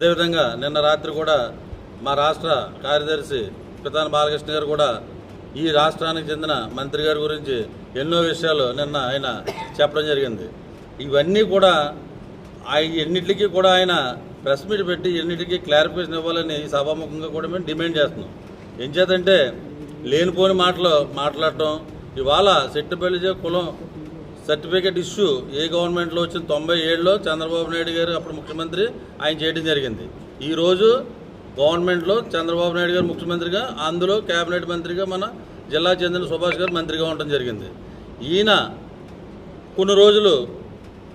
అదేవిధంగా నిన్న రాత్రి కూడా మా రాష్ట్ర కార్యదర్శి పితాన బాలకృష్ణ గారు కూడా ఈ రాష్ట్రానికి చెందిన మంత్రి గారి గురించి ఎన్నో విషయాలు నిన్న ఆయన చెప్పడం జరిగింది. ఇవన్నీ కూడా ఆయన ఎన్నిటికీ కూడా ఆయన ప్రెస్ మీట్ పెట్టి ఎన్నిటికీ క్లారిఫికేషన్ ఇవ్వాలని సభాముఖంగా కూడా మేము డిమాండ్ చేస్తున్నాం. ఏం చేతంటే లేనిపోని మాటలు మాట్లాడటం ఇవాళ సెట్టుపల్లి కులం సర్టిఫికేట్ ఇష్యూ ఏ గవర్నమెంట్లో వచ్చిన తొంభై ఏడులో చంద్రబాబు నాయుడు గారు అప్పుడు ముఖ్యమంత్రి ఆయన చేయడం జరిగింది. ఈరోజు గవర్నమెంట్లో చంద్రబాబు నాయుడు గారు ముఖ్యమంత్రిగా అందులో కేబినెట్ మంత్రిగా మన జిల్లా చెందిన సుభాష్ గారు మంత్రిగా ఉండటం జరిగింది. ఈయన కొన్ని రోజులు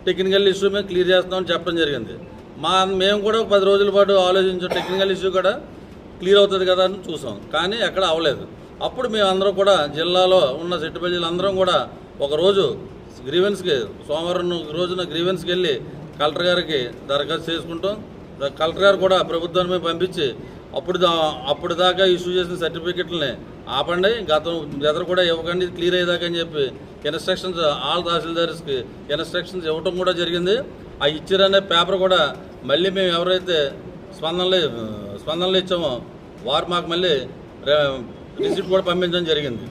టెక్నికల్ ఇష్యూ మేము క్లియర్ చేస్తామని చెప్పడం జరిగింది. మా మేము కూడా ఒక పది రోజుల పాటు ఆలోచించాం. టెక్నికల్ ఇష్యూ కూడా క్లియర్ అవుతుంది కదా అని చూసాం. కానీ ఎక్కడ అవ్వలేదు. అప్పుడు మేము అందరం కూడా జిల్లాలో ఉన్న సెట్టుపల్లిలు అందరం కూడా ఒకరోజు గ్రీవెన్స్కి సోమవారం రోజున గ్రీవెన్స్కి వెళ్ళి కలెక్టర్ గారికి దరఖాస్తు చేసుకుంటాం. కలెక్టర్ గారు కూడా ప్రభుత్వాన్ని పంపించి అప్పుడు దా- అప్పుడు దాకా ఇష్యూ చేసిన సర్టిఫికెట్లని ఆపండి. గతం గతం కూడా ఇవ్వకండి క్లియర్ అయ్యేదాకా అని చెప్పి ఇన్స్ట్రక్షన్స్ ఆల్ తహసీల్దార్స్కి ఇన్స్ట్రక్షన్స్ ఇవ్వటం కూడా జరిగింది. ఆ ఇచ్చారనే పేపర్ కూడా మళ్ళీ మేము ఎవరైతే స్పందనలు స్పందనలు ఇచ్చామో వారు మాకు మళ్ళీ రిసిప్ట్ కూడా పంపించడం జరిగింది.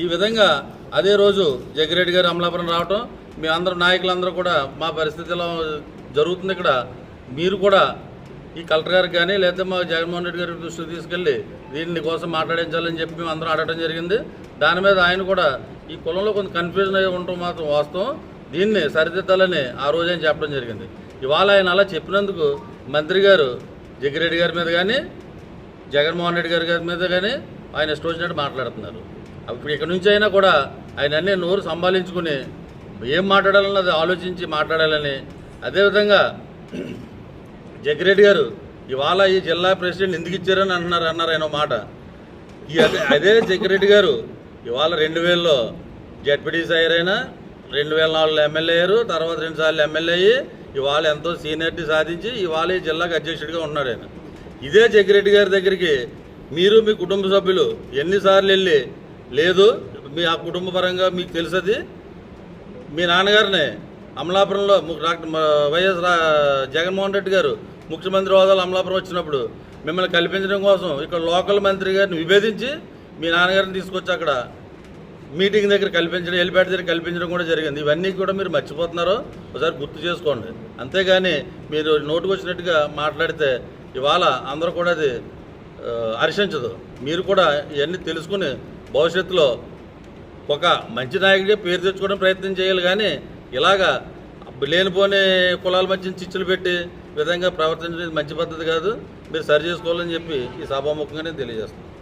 ఈ విధంగా అదే రోజు జగ్గిరెడ్డి గారు అమలాపురం రావటం మీ అందరూ నాయకులందరూ కూడా మా పరిస్థితిలో జరుగుతుంది ఇక్కడ. మీరు కూడా ఈ కలెక్టర్ గారికి కానీ లేదా మా జగన్మోహన్ రెడ్డి గారి దృష్టికి తీసుకెళ్ళి దీన్ని కోసం మాట్లాడించాలని చెప్పి మేము అందరం అడగడం జరిగింది. దాని మీద ఆయన కూడా ఈ కులంలో కొంత కన్ఫ్యూజన్ అయి ఉండటం మాత్రం వాస్తవం. దీన్ని సరిదిద్దాలని ఆ రోజు ఆయన చెప్పడం జరిగింది. ఇవాళ ఆయన అలా చెప్పినందుకు మంత్రి గారు జగ్గిరెడ్డి గారి మీద కానీ జగన్మోహన్ రెడ్డి గారి గారి మీద కానీ ఆయన ఇష్టం వచ్చినట్టు మాట్లాడుతున్నారు. అప్పుడు ఇక్కడ నుంచి అయినా కూడా ఆయన అన్ని నోరు సంభాలించుకుని ఏం మాట్లాడాలన్నది ఆలోచించి మాట్లాడాలని అదేవిధంగా జగ్గిరెడ్డి గారు ఇవాళ ఈ జిల్లా ప్రెసిడెంట్ ఎందుకు ఇచ్చారని అంటున్నారు? అన్నారు ఆయన మాట. ఈ అదే అదే జగ్గిరెడ్డి గారు ఇవాళ రెండు వేలలో జడ్పీటీసీ అయ్యారైనా రెండు వేల నాలుగులో ఎమ్మెల్యే అయ్యారు తర్వాత రెండు సార్లు ఎమ్మెల్యే అయ్యి ఇవాళ ఎంతో సీనియర్టీ సాధించి ఇవాళ ఈ జిల్లాకు అధ్యక్షుడిగా ఉన్నాడు ఆయన. ఇదే జగ్గిరెడ్డి గారి దగ్గరికి మీరు మీ కుటుంబ సభ్యులు ఎన్నిసార్లు వెళ్ళి లేదు మీ ఆ కుటుంబ పరంగా మీకు తెలుసది. మీ నాన్నగారిని అమలాపురంలో డాక్టర్ వైఎస్ రా జగన్మోహన్ రెడ్డి గారు ముఖ్యమంత్రి హోదాలో అమలాపురం వచ్చినప్పుడు మిమ్మల్ని కల్పించడం కోసం ఇక్కడ లోకల్ మంత్రి గారిని విభేదించి మీ నాన్నగారిని తీసుకొచ్చి అక్కడ మీటింగ్ దగ్గర కల్పించడం ఎలిపేట దగ్గర కల్పించడం కూడా జరిగింది. ఇవన్నీ కూడా మీరు మర్చిపోతున్నారు ఒకసారి గుర్తు చేసుకోండి. అంతేగాని మీరు నోటుకు వచ్చినట్టుగా మాట్లాడితే ఇవాళ అందరూ కూడా అది హర్షించదు. మీరు కూడా ఇవన్నీ తెలుసుకుని భవిష్యత్తులో ఒక మంచి నాయకుడే పేరు తెచ్చుకోవడం ప్రయత్నం చేయాలి కానీ ఇలాగా లేనిపోని కులాల మధ్య చిచ్చులు పెట్టి విధంగా ప్రవర్తించడం మంచి పద్ధతి కాదు. మీరు సరి చేసుకోవాలని చెప్పి ఈ సభాముఖంగానే తెలియజేస్తున్నాను.